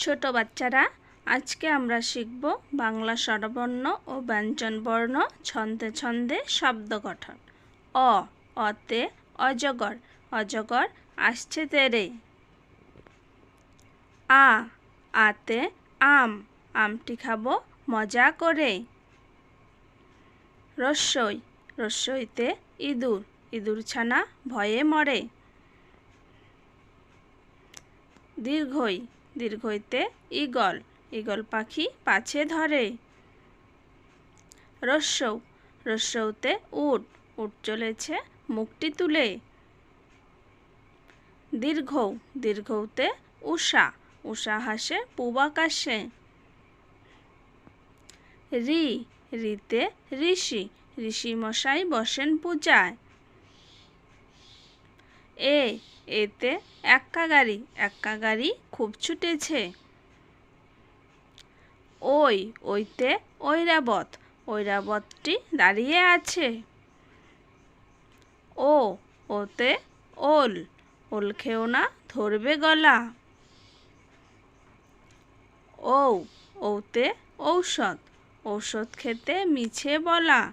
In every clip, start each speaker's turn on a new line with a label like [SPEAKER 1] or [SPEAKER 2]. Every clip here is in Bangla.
[SPEAKER 1] ছোট বাচ্চারা, আজকে আমরা শিখব বাংলা স্বরবর্ণ ও ব্যঞ্জনবর্ণ, ছন্দে ছন্দে শব্দ গঠন। অ, অতে অজগর অজগর আসছে তেরে। আ, আতে আম, আমটি খাব মজা করে। রস্যই রস্যইতে ইঁদুর ইঁদুর ছানা ভয়ে মরে। দীর্ঘই দীর্ঘইতে ঈগল ঈগল পাখি পাছে ধরে। রস্যৌ রস্যৌতে উট উট চলেছে মুখটি তুলে। দীর্ঘৌ, দীর্ঘৌতে উষা উষা হাসে পূব আকাশে রি, রিতে ঋষি ঋষি মশাই বসেন পূজায়। এ এতে এক্কা গাড়ি এক্কা গাড়ি খুব ছুটেছে। ওই, ওইতে ঐরাবত, ঐরাবতটি দাঁড়িয়ে আছে। ও, ওতে ওল ওল খেও না, ধরবে গলা। ও ওতে ঔষধ ঔষধ খেতে মিছে বলা।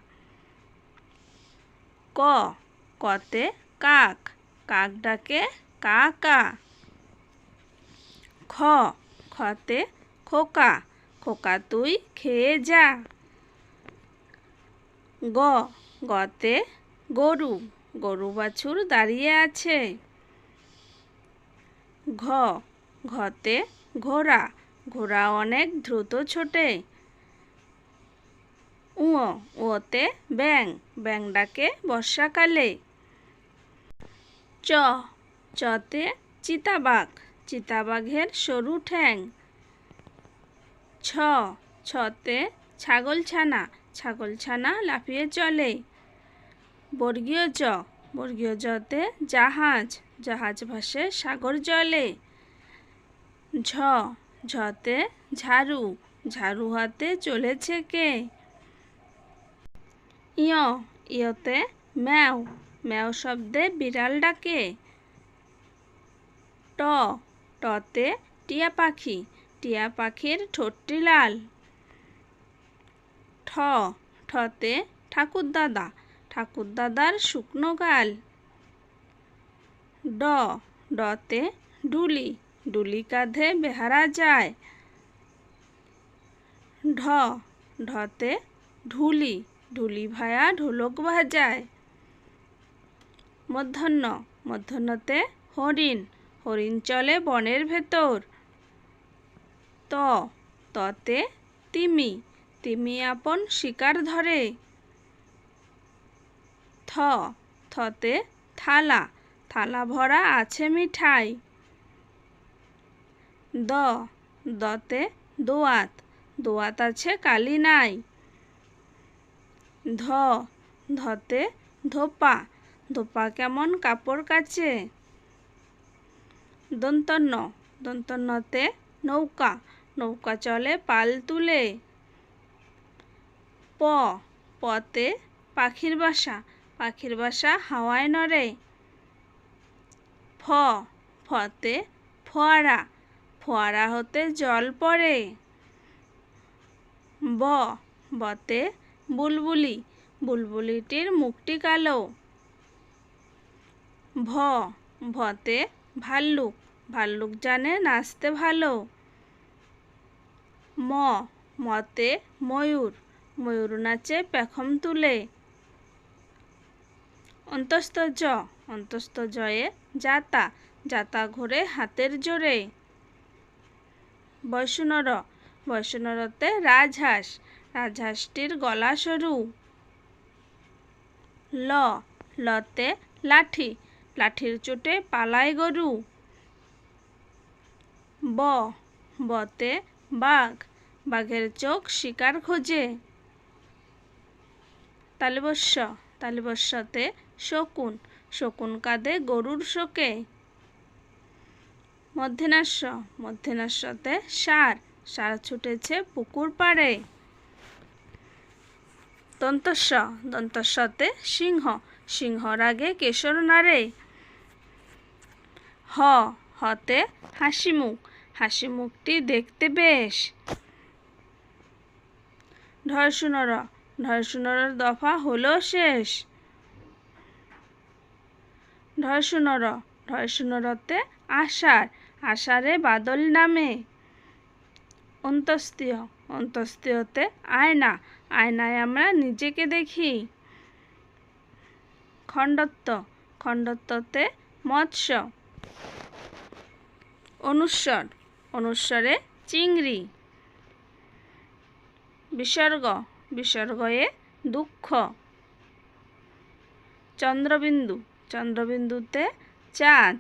[SPEAKER 1] ক, কতে কাক কাক। ডাকে কা কা খ, খতে খোকা খোকা তুই খেয়ে যা। গ, গতে গরু গরু বাছুর দাঁড়িয়ে আছে। ঘ, ঘতে ঘোড়া ঘোড়া অনেক দ্রুত ছোটে। উঁ ওতে ব্যাং ব্যাং ডাকে বর্ষাকালে চ। চতে চিতাবাঘ। চিতাবাঘের সরু ঠ্যাং। ছ। ছতে ছাগলছানা। ছাগলছানা লাফিয়ে চলে। বর্গীয় জ। বর্গীয় জতে জাহাজ। জাহাজ ভাসে সাগর জলে। ঝ। ঝতে ঝাড়ু। ঝাড়ু হাতে চলেছে কে? ইয় ইয়তে ম্যাও। ম্যাও শব্দে বিড়াল ডাকে। ট, টতে টিয়া পাখি। টিয়া পাখির ঠোঁটটি লাল। ঠ, ঠতে ঠাকুরদাদা। ঠাকুরদাদার শুকনো গাল। ড, ডতে ডুলি। ডুলি কাঁধে বেহারা যায়। ঢ, ঢতে ঢুলি। ঢুলি ভায়া ঢোলক বাজায়। মধ্যাহ্ন। মধ্যাহ্নতে হরিণ। হরিণ চলে বনের ভেতর। ত। ততে তিমি। তিমি আপন শিকার ধরে। থ। থতে থালা। থালা ভরা আছে মিঠাই। দ। দতে দোয়াত। দোয়াত আছে কালি নাই। ধ। ধতে ধোপা। ধোপা কেমন কাপড় কাচে? দন্তন্য দন্তন্যতে নৌকা নৌকা চলে পাল তুলে। প, পতে পাখির বাসা পাখির বাসা হাওয়ায় নড়ে। ফ, ফতে ফোয়ারা ফোয়ারা হতে জল পড়ে। ব, বতে বুলবুলি, বুলবুলিটির মুখটি কালো। ভ, ভতে ভাল্লুক ভাল্লুক জানে নাচতে ভালো। ম, মতে ময়ূর ময়ূর নাচে পেখম তুলে। অন্তস্থ জ, অন্তস্থ জয়ে যাতা যাতা ঘোরে হাতের জোরে। বৈষ্ণর, বৈষ্ণরতে রাজহাঁস, রাজহাঁসটির গলা সরু। ল, লতে লাঠি লাঠির চোটে পালায় গরু ব, বতে বাঘ, বাঘের চোখ শিকার খোঁজে। তালিবস্য, তালিবস্যতে শকুন শকুন কাঁদে গরুর শোকে। মধ্যেনাস্য, মধ্যেনাস্যতে সার সার ছুটেছে পুকুর পাড়ে। দন্তস্ব দন্তস্বতে সিংহ, সিংহর আগে কেশর নারে হ, হতে হাসি মুখ। হাসি মুখটি দেখতে বেশ। ঢয় শূন্যর দফা হলো শেষ। ঢয় শূন্যর আষাঢ়, আষাঢ়ে বাদল নামে। অন্তস্তীয় অন্তস্তীয়তে আয়না, আয়নায় আমরা নিজেকে দেখি। খণ্ডত্ব, খণ্ডত্বতে মৎস্য। অনুস্বর অনুস্বরে চিংড়ি। বিসর্গ বিসর্গয়ে দুঃখ। চন্দ্রবিন্দু চন্দ্রবিন্দুতে চাঁদ।